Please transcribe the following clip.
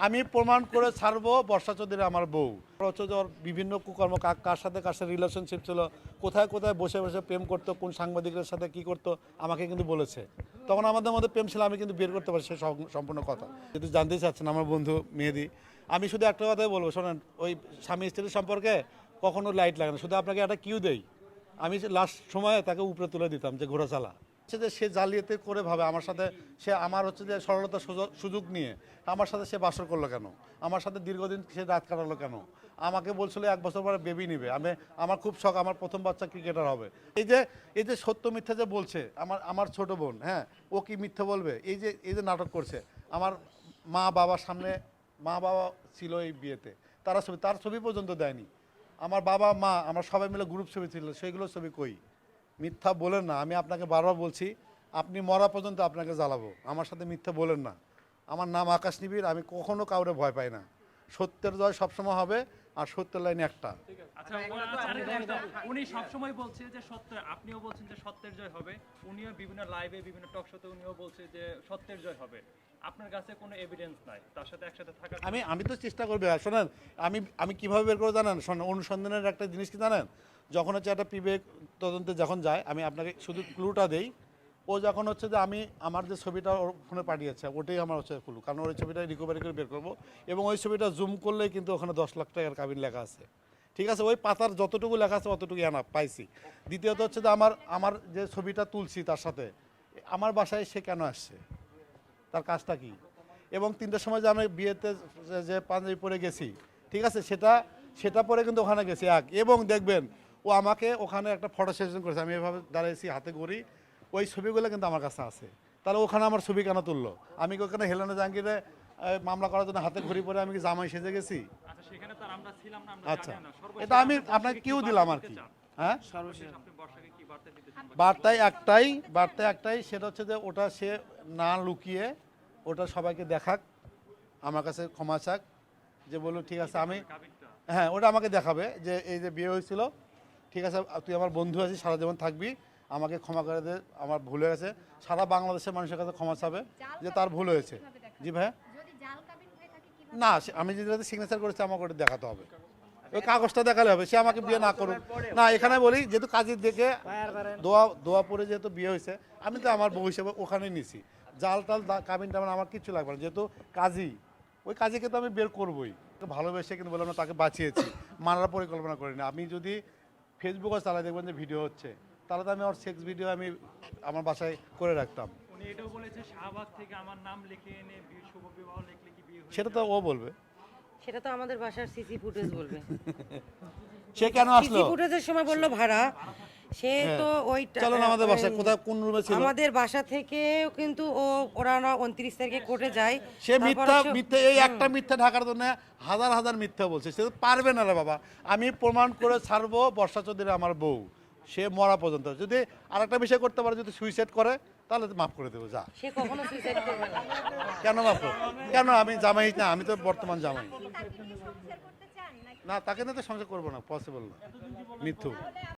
আমি প্রমাণ করে ছাড়বো, বর্ষা চৌধুরী আমার বউ। হচ্ছে বিভিন্ন কুকর্ম, কার সাথে কার সাথে রিলেশনশিপ ছিল, কোথায় কোথায় বসে বসে প্রেম করতো, কোন সাংবাদিকের সাথে কি করতো, আমাকে কিন্তু বলেছে। তখন আমাদের মধ্যে প্রেম ছিল, আমি কিন্তু বের করতে পারি সে সম- সম্পূর্ণ কথা। যদি জানতে চাচ্ছেন আমার বন্ধু মেহেদি, আমি শুধু একটা কথাই বলব, শোনেন, ওই স্বামী স্ত্রীর সম্পর্কে কখনো লাইট লাগে না। শুধু আপনাকে একটা কিউ দেই। আমি লাস্ট সময়ে তাকে উপরে তুলে দিতাম যে ঘোরা চালা হচ্ছে যে সে জালিয়াতি করে ভাবে। আমার সাথে সে আমার হচ্ছে যে সরলতা সুযোগ- নিয়ে আমার সাথে সে বাসর করল কেন? আমার সাথে দীর্ঘদিন সে রাত কাটালো কেন? আমাকে বলছিল এক বছর পরে বেবি নিবে। আমি, আমার খুব শখ, আমার প্রথম বাচ্চা ক্রিকেটার হবে। এই যে এই যে সত্য মিথ্যা যে বলছে, আমার আমার ছোট বোন হ্যাঁ ও কি মিথ্যা বলবে? এই যে এই যে নাটক করছে, আমার মা বাবার সামনে, মা বাবা ছিল এই বিয়েতে। তারা ছবি, তার ছবি পর্যন্ত দেয়নি। আমার বাবা, মা, আমরা সবাই মিলে গ্রুপ ছবি ছিল, সেইগুলো ছবি কই? মিথ্যা বলেন না আমি আপনাকে বারবার বলছি আপনি মরা পর্যন্ত আপনাকে জ্বালাবো। আমার সাথে মিথ্যা বলেন না। আমার নাম আকাশ নিবিড় আমি কখনো কাউরে ভয় পাই না। সত্যের জয় সবসময় হবে আর সত্যের লাইন একটা। আচ্ছা আচ্ছা, কথা। উনি সবসময় বলছে যে সত্য আপনিও বলছেন যে সত্যের জয় হবে। উনিও বিভিন্ন লাইভে বিভিন্ন টক শোতে উনিও বলছে যে সত্যের জয় হবে। আপনার কাছে কোনো এভিডেন্স নাই? তার সাথে একসাথে থাকার আমি আমি তো চেষ্টা করব শোনেন আমি আমি কীভাবে বের করে জানেন? শোনেন অনুসন্ধানের একটা জিনিস কি জানেন? যখন হচ্ছে একটা বিবেক তদন্তে যখন যায়, আমি আপনাকে শুধু ক্লুটা দেই। ও যখন হচ্ছে যে আমি, আমার যে ছবিটা ওর ফোনে পাঠিয়েছে, ওটাই আমার হচ্ছে ক্লু কারণ ওই ছবিটা রিকভারি করে বের করব এবং ওই ছবিটা জুম করলেই কিন্তু ওখানে দশ লাখ টাকার কাবিন লেখা আছে। ঠিক আছে? ওই পাতার যতটুকু লেখা আছে অতটুকু আনা, পাইছি। দ্বিতীয়ত হচ্ছে যে আমার আমার যে ছবিটা তুলছি তার সাথে, আমার বাসায় সে কেন আসছে? তার কাজটা কি? এবং তিনটার সময় যে আমি বিয়েতে যে পাঞ্জাবি পরে গেছি, ঠিক আছে? সেটা সেটা পরে কিন্তু ওখানে গেছি, এক। এবং দেখবেন ও আমাকে ওখানে একটা ফটো সেশন করেছে। আমি এভাবে দাঁড়িয়েছি হাতে করি ওই ছবিগুলো কিন্তু আমার কাছে আছে। তাহলে ওখানে আমার ছবি কেন তুললো? আমি কি ওখানে হেলেনা জাহাঙ্গীরে মামলা করার জন্য হাতে ঘড়ি পরে আমি কি জামাই সেজে গেছি? আচ্ছা আচ্ছা। এটা আমি আপনাকে কিউ দিলাম আর কি? হ্যাঁ? বার্তায় একটাই বার্তায় একটাই সেটা হচ্ছে যে ওটা সে না লুকিয়ে ওটা সবাইকে দেখাক আমার কাছে ক্ষমা চাক যে বলল ঠিক আছে আমি হ্যাঁ ওটা আমাকে দেখাবে যে এই যে বিয়ে হয়েছিল ঠিক আছে তুই আমার বন্ধু আছিস সারা জীবন থাকবি আমাকে ক্ষমা করে দে আমার ভুল হয়ে গেছে। সারা বাংলাদেশের মানুষের কাছে ক্ষমা চাবে যে তার ভুল হয়েছে। জি ভাই যদি জাল কাবিন হয়ে থাকে কীভাবে না সে- আমি যেটাতে সিগনেচার করেছি আমাকে ওটা দেখাতে হবে। ওই কাগজটা দেখালে হবে সে আমাকে বিয়ে না করুক। না এখানে বলি যেহেতু কাজের দেখে দোয়া দোয়া পরে যেহেতু বিয়ে হয়েছে আমি তো আমার বউ হিসেবে ওখানে নিছি। জাল টাল দা- কাবিন টাবিন আমার কিচ্ছু লাগবে না যেহেতু কাজী। ওই কাজীকে তো আমি বের করবোই। তো ভালোবেসে কিন্তু বললাম না তাকে বাঁচিয়েছি। মানার পরিকল্পনা করি না আপনি যদি ফেসবুকে চালাই দেখবেন যে ভিডিও হচ্ছে। তাহলে তো আমি আমার সেক্স ভিডিও আমি আমার বাসায় করে রাখতাম। উনি এটাও বলেছে শাহবাগ থেকে আমার নাম লিখে এনে শুভ বিবাহ লিখলে কি বিয়ে সেটা তো ও বলবে। সেটা তো আমাদের বাসার সিসি ফুটেজ বলবে। সে কেন আসলো? সিসি ফুটেজের সময় বলল ভাড়া। সে তো ওই চলো আমাদের বাসায় কোথায় কোন রুমে ছিল? আমাদের বাসা থেকে কিন্তু ও ওরা না উনত্রিশ তারিখে কোর্টে যায়। সে মিথ্যা মিথ্যা এই একটা মিথ্যা ঢাকার জন্য হাজার হাজার মিথ্যা বলছে। সে তো পারবে না রে বাবা। আমি প্রমাণ করে ছাড়বো বর্ষা চৌধুরী আমার বউ। সে মরা পর্যন্ত। যদি আরেকটা বিষয় করতে পারে যদি সুইসাইড করে তাহলে মাফ করে দেবো যা। সে কখনো সুইসাইড করবে না। কেন মাফ করব? কেন আমি জামাই না? আমি তো বর্তমান জামাই। না তাকে না তো সংসার করব না পসিবল না। মিথ্যু